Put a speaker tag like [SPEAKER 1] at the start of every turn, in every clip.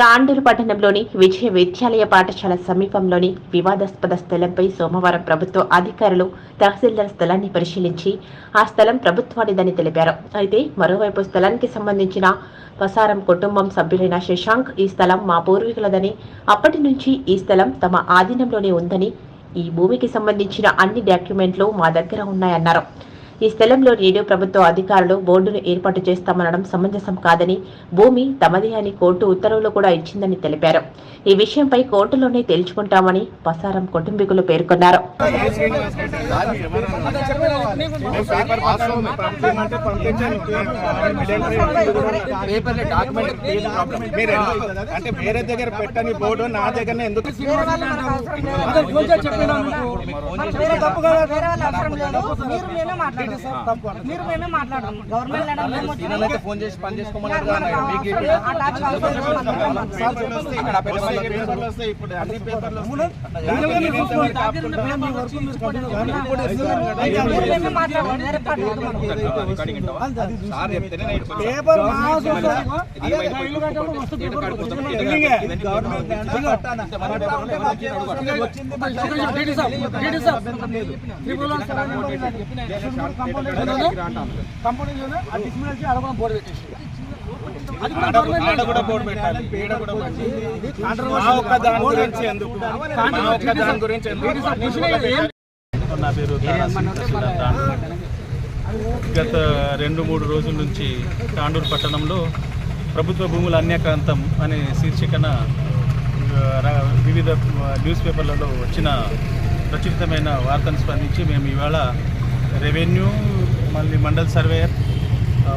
[SPEAKER 1] తాండూరు పట్టణంలోని విజయ విద్యాలయ పాఠశాల సమీపంలోని వివాదాస్పద స్థలంపై సోమవారం ప్రభుత్వ అధికారులు తహసీల్దార్ స్థలాన్ని పరిశీలించి ఆ స్థలం ప్రభుత్వానిదని తెలిపారు. అయితే మరోవైపు స్థలానికి సంబంధించిన పసారం కుటుంబం సభ్యులైన శశాంక్ ఈ స్థలం మా పూర్వీకులదని అప్పటి నుంచి ఈ స్థలం తమ ఆధీనంలోనే ఉందని ఈ భూమికి సంబంధించిన అన్ని డాక్యుమెంట్లు మా దగ్గర ఉన్నాయన్నారు. ఈ స్థలంలో నేడు ప్రభుత్వ అధికారులు బోర్డును ఏర్పాటు చేస్తామనడం సమంజసం కాదని భూమి తమదే అని కోర్టు ఉత్తర్వులు కూడా ఇచ్చిందని తెలిపారు. ఈ విషయంపై కోర్టులోనే తేల్చుకుంటామని పసారం కుటుంబీకులు పేర్కొన్నారు.
[SPEAKER 2] మీరు అంటే వేరే దగ్గర పెట్టని బోర్డు నా ఎందుకు
[SPEAKER 3] మీరు మేమే మాట్లాడదాం. గవర్నమెంట్
[SPEAKER 4] ఫోన్ చేసి పని
[SPEAKER 5] పేపర్
[SPEAKER 2] గవర్నమెంట్
[SPEAKER 6] నా పేరు. గత రెండు మూడు రోజుల నుంచి తాండూరు పట్టణంలో ప్రభుత్వ భూముల అన్యాక్రాంతం అనే శీర్షికన వివిధ న్యూస్ పేపర్లలో వచ్చిన ప్రచురితమైన వార్తను స్పందించి మేము ఇవాళ రెవెన్యూ మళ్ళీ మండల్ సర్వేయర్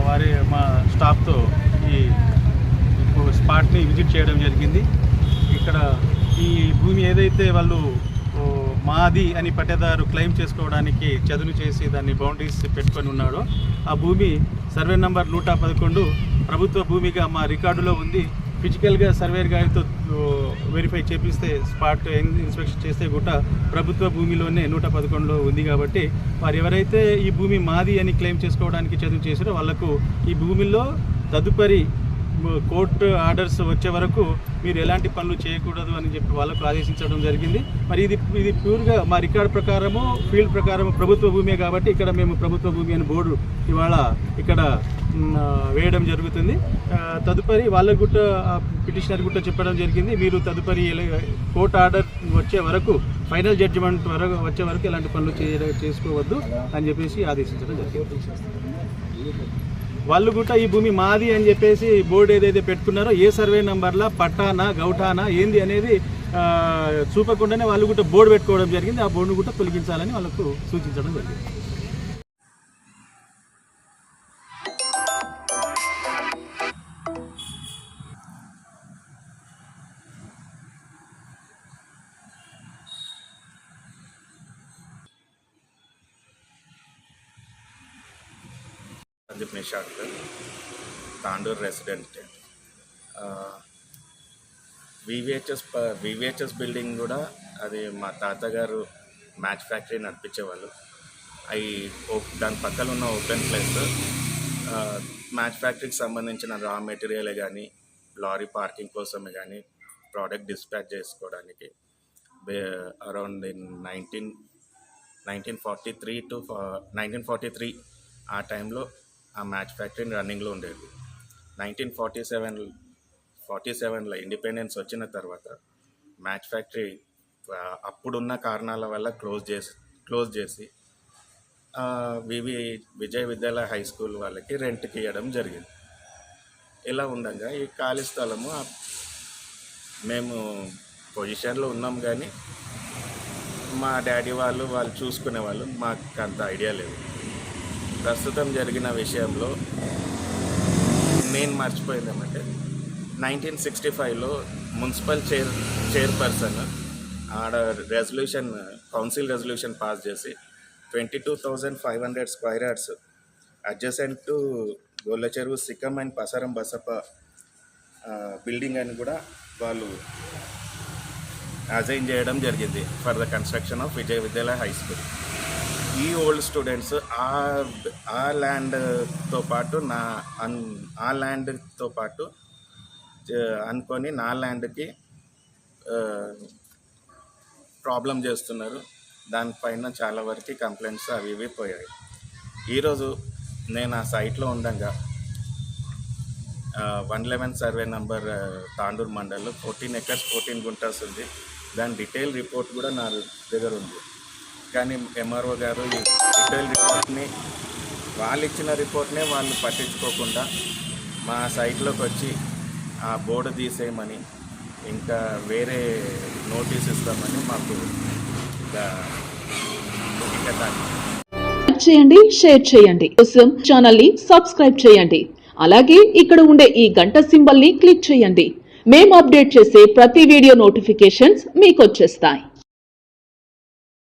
[SPEAKER 6] వారి మా స్టాఫ్తో ఈ స్పాట్ని విజిట్ చేయడం జరిగింది. ఇక్కడ ఈ భూమి ఏదైతే వాళ్ళు మాది అని పట్టేదారు క్లెయిమ్ చేసుకోవడానికి చదును చేసి దాన్ని బౌండరీస్ పెట్టుకొని ఉన్నాడో ఆ భూమి సర్వే నంబర్ నూట పదకొండు ప్రభుత్వ భూమిగా మా రికార్డులో ఉంది. ఫిజికల్గా సర్వేర్ గారితో వెరిఫై చేపిస్తే స్పాట్ ఇన్స్పెక్షన్ చేస్తే కూడా ప్రభుత్వ భూమిలోనే నూట పదకొండులో ఉంది కాబట్టి వారు ఎవరైతే ఈ భూమి మాది అని క్లెయిమ్ చేసుకోవడానికి చదువు చేశారో వాళ్ళకు ఈ భూమిలో తదుపరి కోర్టు ఆర్డర్స్ వచ్చే వరకు మీరు ఎలాంటి పనులు చేయకూడదు అని చెప్పి వాళ్ళకు ఆదేశించడం జరిగింది. మరి ఇది ఇది ప్యూర్గా మా రికార్డ్ ప్రకారము ఫీల్డ్ ప్రకారము ప్రభుత్వ భూమే కాబట్టి ఇక్కడ మేము ప్రభుత్వ భూమి అని బోర్డు ఇవాళ ఇక్కడ వేయడం జరుగుతుంది. తదుపరి వాళ్ళకు కూడా పిటిషనర్ కూడా చెప్పడం జరిగింది. మీరు తదుపరి కోర్టు ఆర్డర్ వచ్చే వరకు ఫైనల్ జడ్జిమెంట్ వరకు వచ్చే వరకు ఎలాంటి పనులు చేసుకోవద్దు అని చెప్పేసి ఆదేశించడం జరిగింది. వాళ్ళు కూడా ఈ భూమి మాది అని చెప్పేసి బోర్డు ఏదైతే పెట్టుకున్నారో ఏ సర్వే నెంబర్లా పట్టానా గౌటానా ఏంది అనేది చూపకుండానే వాళ్ళు కూడా బోర్డు పెట్టుకోవడం జరిగింది. ఆ బోర్డును కూడా తొలగించాలని వాళ్ళకు సూచించడం జరిగింది.
[SPEAKER 2] Sandeep Nishad Tandur resident VVHS VVHS building కూడా అది మా తాతగారు మ్యాచ్ ఫ్యాక్టరీ నడిపించేవాళ్ళు. అవి దాని పక్కన ఉన్న ఓపెన్ ప్లేస్ మ్యాచ్ ఫ్యాక్టరీకి సంబంధించిన రా మెటీరియల్ కానీ లారీ పార్కింగ్ కోసమే కానీ ప్రోడక్ట్ డిస్పాచ్ చేసుకోవడానికి around in nineteen nineteen forty three to nineteen forty three ఆ టైంలో ఆ మ్యాచ్ ఫ్యాక్టరీ రన్నింగ్లో ఉండేది. నైన్టీన్ ఫార్టీ సెవెన్ ఫార్టీ సెవెన్లో ఇండిపెండెన్స్ వచ్చిన తర్వాత మ్యాచ్ ఫ్యాక్టరీ అప్పుడున్న కారణాల వల్ల క్లోజ్ చేసి క్లోజ్ చేసి వివి విజయ విద్యాలయ హై స్కూల్ వాళ్ళకి రెంట్కి ఇవ్వడం జరిగింది. ఇలా ఉండగా ఈ ఖాళీ స్థలము మేము పొజిషన్లో ఉన్నాం కానీ మా డాడీ వాళ్ళు వాళ్ళు చూసుకునే వాళ్ళు మాకు అంత ఐడియా లేదు. ప్రస్తుతం జరిగిన విషయంలో నేను మర్చిపోయింది ఏమంటే నైన్టీన్ సిక్స్టీ ఫైవ్లో మున్సిపల్ చైర్ చైర్పర్సన్ ఆడ రెజల్యూషన్ కౌన్సిల్ రెజల్యూషన్ పాస్ చేసి twenty two thousand five hundred square yards adjacent to Golla Cheruvu సిక్కం and పసరం బసప్ప బిల్డింగ్ అని కూడా వాళ్ళు అజైన్ చేయడం జరిగింది for the construction of Vijaya Vidyalaya high school. ఈ ఓల్డ్ స్టూడెంట్స్ ఆ ఆ ల్యాండ్తో పాటు నా అన్ ఆ ల్యాండ్తో పాటు అనుకొని నా ల్యాండ్కి ప్రాబ్లం చేస్తున్నారు. దానిపైన చాలా వరకు కంప్లైంట్స్ అవి ఇవి పోయాయి. ఈరోజు నేను ఆ సైట్లో ఉండగా one eleven survey number Tandur mandal fourteen acres fourteen guntas ఉంది. దాని డీటెయిల్ రిపోర్ట్ కూడా నా దగ్గర ఉంది. కానీ ఎంఆర్ఓ గారు ఈ డీటెయిల్ రిపోర్ట్ని వాళ్ళు ఇచ్చిన రిపోర్ట్నే వాళ్ళు పట్టించుకోకుండా మా సైట్లోకి వచ్చి ఆ బోర్డు తీసేయమని ఇంకా వేరే నోటీస్ ఇస్తామని మాకు ఇంకా
[SPEAKER 5] చేయండి షేర్ చేయండి. కోసం ఛానల్ని సబ్స్క్రైబ్ చేయండి. అలాగే ఇక్కడ ఉండే ఈ గంట సింబల్ని క్లిక్ చేయండి. మేము అప్డేట్ చేసే ప్రతి వీడియో నోటిఫికేషన్స్ మీకు వచ్చేస్తాయి.